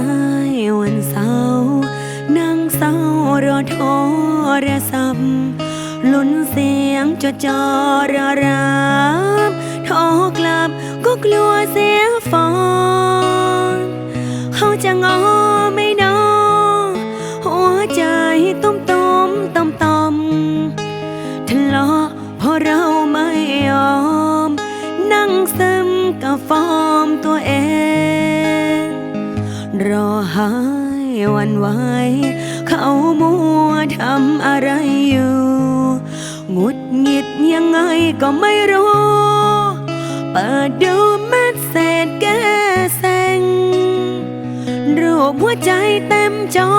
ายวันเสาร์นั่งเศร้ารอโทรศัพท์ลุ้นเสียงจดจอรอรับโทรกลับก็กลัวเสียฟอง หายวันไหวเขามัวทำอะไรอยู่หงุดหงิดยังไงก็ไม่รู้ เปิดดูแมสเซจแก้เซ็งรูปหัวใจเต็มจอ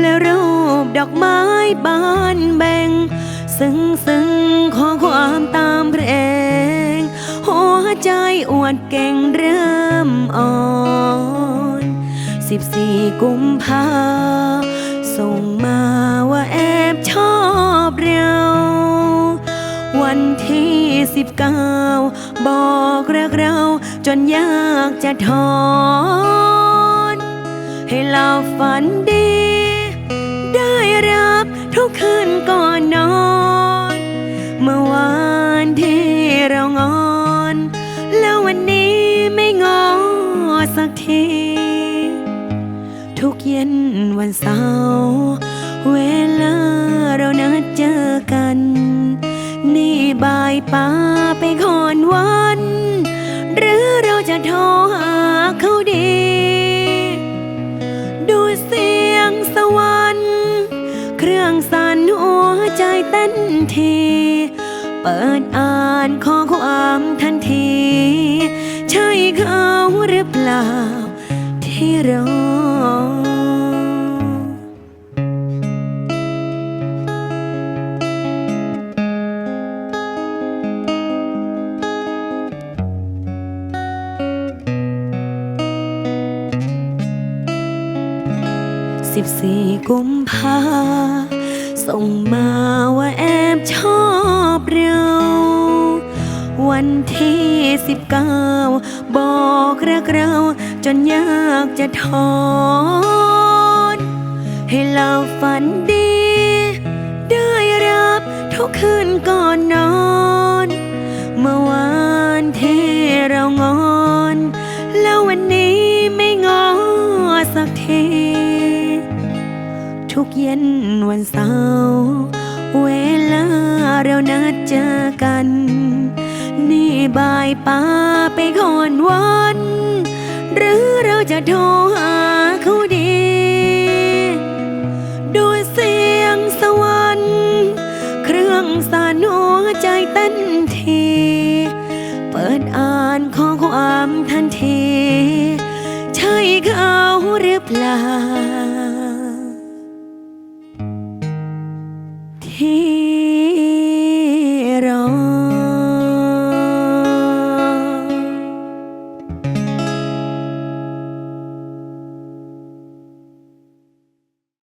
และรูปดอกไม้บานแบ่ง ซึ้งซึ้งขอความตามเพลงหัวใจอวดเก่งเริ่มอ่อน สิบสี่กุมภาส่งมาว่าแอบชอบเราวันที่สิบเก้าบอกรักเราจนยากจะถอนให้เราฝันดี ได้รับทุกคืนก่อนนอน เมื่อวานที่เรางอ ย็นวันเสาร์เวลาเรานัดเจอกัน นี่บายป้าไปขอนวัน หรือเราจะโทรหาเขาดี ดูเสียงสวรรค์เครื่องสั่นหัวใจเต้นทีเปิดอ่านข้อความทันที ใช่เขาหรือเปล่าที่รอ สิบสี่กุมภาส่งมาว่าแอบชอบเราวันที่สิบเก้าบอกรักเราจนยากจะถอนให้เราฝันดี ได้รับทุกคืนก่อนนอน เมื่อวานที่เรางอน แล้ววันนี้ไม่งอสักที ทุกเย็นวันเสาร์เวลาเรานัดเจอกัน นี่บายป้าไปขอนวัน หรือเราจะโทรหาเขาดีดูเสียงสวรรค์เครื่องสานหัวใจเต้นที เปิดอ่านข้อความทันที ใช่เขาหรือเปล่า ที่